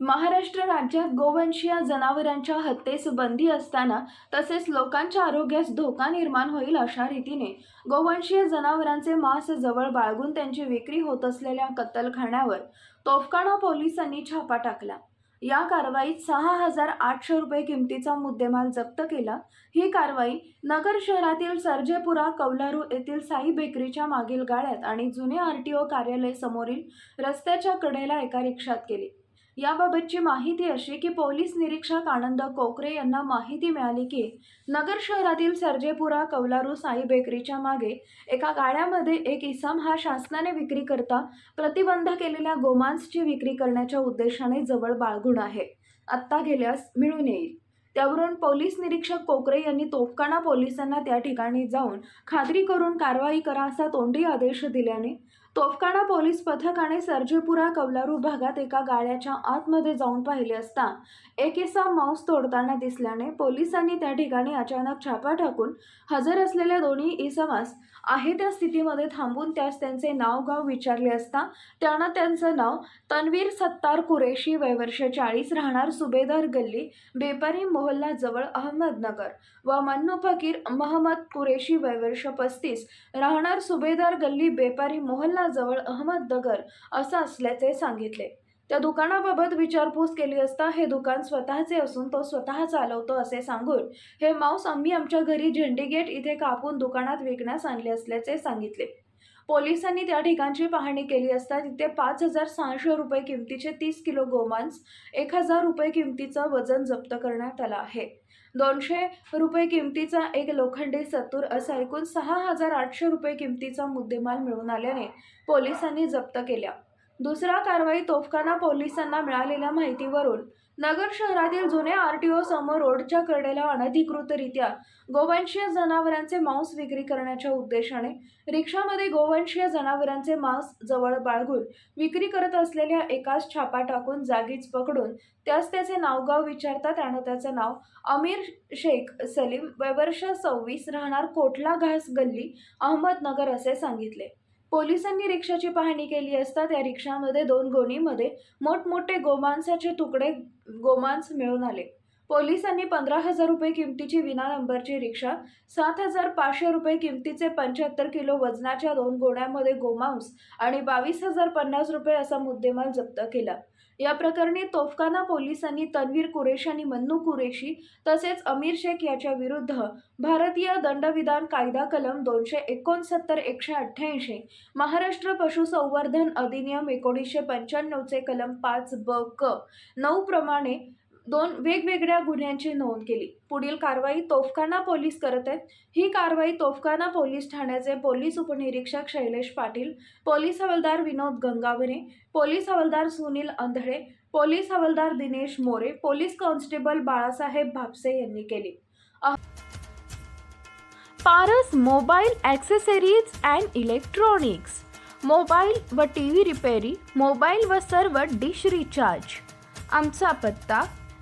महाराष्ट्र राज्यात गोवंशीय जनावरांच्या हत्येस बंदी असताना तसेच लोकांच्या आरोग्यास धोका निर्माण होईल अशा रीतीने गोवंशीय जनावरांचे मांस जवळ बाळगून त्यांची विक्री होत असलेल्या कत्तलखान्यावर तोफखाना पोलिसांनी छापा टाकला. या कारवाईत सहा हजार आठशे रुपये किमतीचा मुद्देमाल जप्त केला. ही कारवाई नगर शहरातील सर्जेपुरा कौलारू येथील साई बेकरीच्या मागील गाळ्यात आणि जुने आर टी ओ कार्यालय समोरील रस्त्याच्या कडेला एका रिक्षात केली. याबाबतची माहिती अशी की पोलीस निरीक्षक आनंद कोकरे यांना माहिती मिळाली की नगर शहरातील सर्जेपुरा कौलारू साई बेकरीच्या मागे एका गाड्यामध्ये एक इसम हा शासनाने विक्री करता प्रतिबंध केलेल्या गोमांसची विक्री करण्याच्या उद्देशाने जवळ बाळगून आहे. आत्ता गेल्यास मिळून येईल. त्यावरून पोलीस निरीक्षक कोकरे यांनी तोफखाना पोलिसांना त्या ठिकाणी जाऊन खात्री करून कारवाई करा असा तोंडी आदेश दिल्याने तोफखाना पोलीस पथकाने सर्जेपुरा कौलारू भागात एका गाड्याच्या आतमध्ये जाऊन पाहिले असता. एकेसा मांस तोडताना दिसल्याने पोलिसांनी त्या ठिकाणी अचानक छापा टाकून हजर असलेल्या दोन्ही इसमास आहे त्या स्थितीमध्ये थांबून त्यास त्यांचे नाव गाव विचारले असता. त्यानं त्यांचं नाव तन्वीर सत्तार कुरेशी वयवर्ष चाळीस राहणार सुभेदार गल्ली बेपारी मोहल्ला जवळ अहमदनगर व मन्नू फकीर महमद कुरेशी वयवर्ष पस्तीस राहणार सुभेदार गल्ली बेपारी मोहल्ला जवळ अहमदनगर असं असल्याचे सांगितले. त्या दुकानाबाबत विचारपूस केली असता हे दुकान स्वतःचे असून तो स्वतः चालवतो असे सांगून हे मांस आम्ही आमच्या घरी झेंडी गेट इथे कापून दुकानात विकण्यास आणले असल्याचे सांगितले. पोलिसांनी त्या ठिकाणची पाहणी केली असता तिथे पाच हजार सहाशे रुपये किमतीचे तीस किलो गोमांस एक हजार रुपये किमतीचं वजन जप्त करण्यात आलं आहे. दोनशे रुपये किमतीचा एक लोखंडी सत्तूर असा एकूण सहा हजार आठशे रुपये किमतीचा मुद्देमाल मिळून आल्याने पोलिसांनी जप्त केल्या. दुसरा कारवाई तोफखाना पोलिसांना मिळालेल्या माहितीवरून नगर शहरातील जुने आर टी ओ समोर रोडच्या कडेला अनधिकृतरित्या गोवंशीय जनावरांचे मांस विक्री करण्याच्या उद्देशाने रिक्षामध्ये गोवंशीय जनावरांचे मांस जवळ बाळगून विक्री करत असलेल्या एकाच छापा टाकून जागीच पकडून त्यास त्याचे नावगाव विचारता त्यानं त्याचं नाव अमीर शेख सलीम. वयवर्ष सव्वीस राहणार कोटला घास गल्ली अहमदनगर असे सांगितले. पोलिसांनी रिक्षाची पाहणी केली असता त्या रिक्षामध्ये दोन गोणीमध्ये मोठमोठे गोमांसाचे तुकडे गोमांस मिळून आले. पोलिसांनी पंधरा हजार रुपये किमतीची विना नंबरची रिक्षा सात हजार पाचशे रुपये किमतीचे पंच्याहत्तर किलो वजनाच्या दोन गोण्यामध्ये गोमांस आणि बावीस हजार पन्नास रुपये असा मुद्देमाल जप्त केला. या प्रकरणी तोफखाना पोलिसांनी तन्वीर कुरेशी आणि मन्नू कुरेशी तसेच अमीर शेख याच्या विरुद्ध भारतीय दंडविधान कायदा कलम दोनशे एकोणसत्तर एकशे अठ्ठ्याऐंशी महाराष्ट्र पशुसंवर्धन अधिनियम एकोणीसशे पंच्याण्णवचे कलम पाच ब क नऊ प्रमाणे दोन वेगवेगळ्या गुन्ह्यांची नोंद केली. पुढील कारवाई तोफखाना पोलीस करत आहेत. ही कारवाई तोफखाना पोलीस ठाण्याचे पोलीस उपनिरीक्षक शैलेश पाटील पोलीस हवालदार विनोद गंगावणे पोलीस हवालदार सुनील अंधळे पोलीस हवालदार दिनेश मोरे पोलीस कॉन्स्टेबल बाळासाहेब भापसे यांनी केली. Paras mobile accessories and electronics. Mobile व टी व्ही रिपेरी मोबाईल व सर्व डिश रिचार्ज. आमचा पत्ता